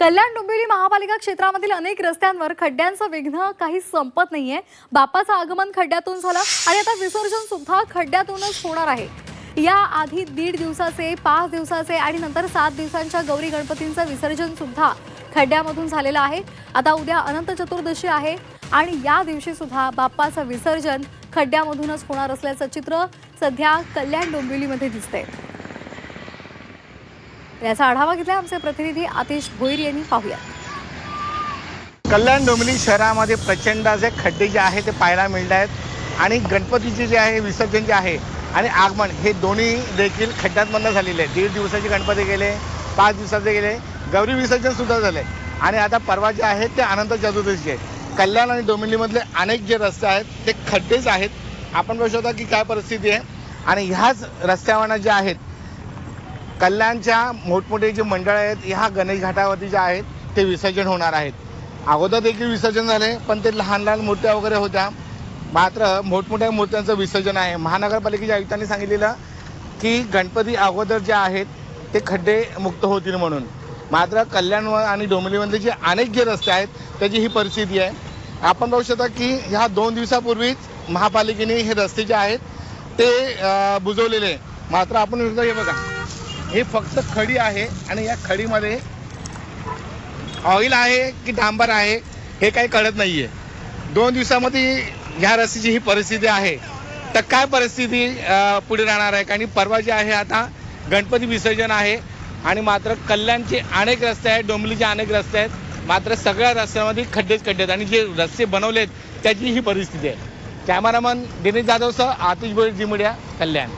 कल्याण डोंबिवली महापालिका क्षेत्रामधील अनेक रस्त्यांवर खड्ड्यांचं विघ्न काही संपत नाहीये. बाप्पाचं आगमन खड्ड्यातून झालं आणि आता विसर्जन सुद्धा खड्ड्यातूनच होणार आहे. या आधी दीड दिवसाचे पाच दिवसाचे आणि नंतर सात दिवसांच्या गौरी गणपतींचं विसर्जन सुद्धा खड्ड्यामधून झालेलं आहे. आता उद्या अनंत चतुर्दशी आहे आणि या दिवशी सुद्धा बाप्पाचं विसर्जन खड्ड्यामधूनच होणार असल्याचं चित्र सध्या कल्याण डोंबिवलीमध्ये दिसतंय. याचा आढावा घेतला आमचे प्रतिनिधी आतिश भोईर यांनी. पाहूया कल्याण डोंबिवली शहरामध्ये प्रचंड जे खड्डे जे आहे ते पाहायला मिळत आहेत. आणि गणपतीचे जे आहे विसर्जन जे आहे आणि आगमन हे दोन्ही देखील खड्ड्यांमधनं झालेले आहे दीड दिवसाचे गणपती गेले पाच दिवसाचे गेले गौरी विसर्जन सुद्धा झाले आणि आता परवा जे आहे ते अनंत चतुर्दशी आहे कल्याण आणि डोंबिवलीमधले अनेक जे रस्ते आहेत ते खड्डेच आहेत. आपण बघू शकता की काय परिस्थिती आहे. आणि ह्याच रस्त्यावर जे आहेत कल्याणच्या मोठमोठे जे मंडळ आहेत ह्या गणेश घाटावरती जे आहेत ते विसर्जन होणार आहेत. अगोदर देखील विसर्जन झाले पण ते लहान लहान मूर्त्या वगैरे होत्या. मात्र मोठमोठ्या मूर्त्यांचं विसर्जन आहे. महानगरपालिकेच्या आयुक्तांनी सांगितलेलं की गणपती अगोदर जे आहेत ते खड्डे मुक्त होतील म्हणून. मात्र कल्याण व आणि डोंबिवलीमधले जे अनेक जे रस्ते आहेत त्याची ही परिस्थिती आहे. आपण बघू शकता की ह्या दोन दिवसापूर्वीच महापालिकेने हे रस्ते जे आहेत ते बुजवलेले. आहे. मात्र आपण हे बघा. हे फक्त खडी आहे आणि या खडीमध्ये ऑइल आहे की डांबर आहे हे काही कळत नाहीये. दोन दिवसामध्ये ह्या रस्सीची ही परिस्थिती आहे. तर काय परिस्थिती पुढे राहणार आहे? कारण परवा जे आहे आता गणपती विसर्जन आहे आणि मात्र कल्याणचे अनेक रस्ते आहेत डोंबलीचे अनेक रस्ते आहेत. मात्र सगळ्या रस्त्यामध्ये खड्डेच खड्डे आहेत आणि जे रस्ते बनवलेत त्याची ही परिस्थिती आहे. कॅमेरामन दिनेश जाधवसह आतिश बोळे जी मीडिया कल्याण.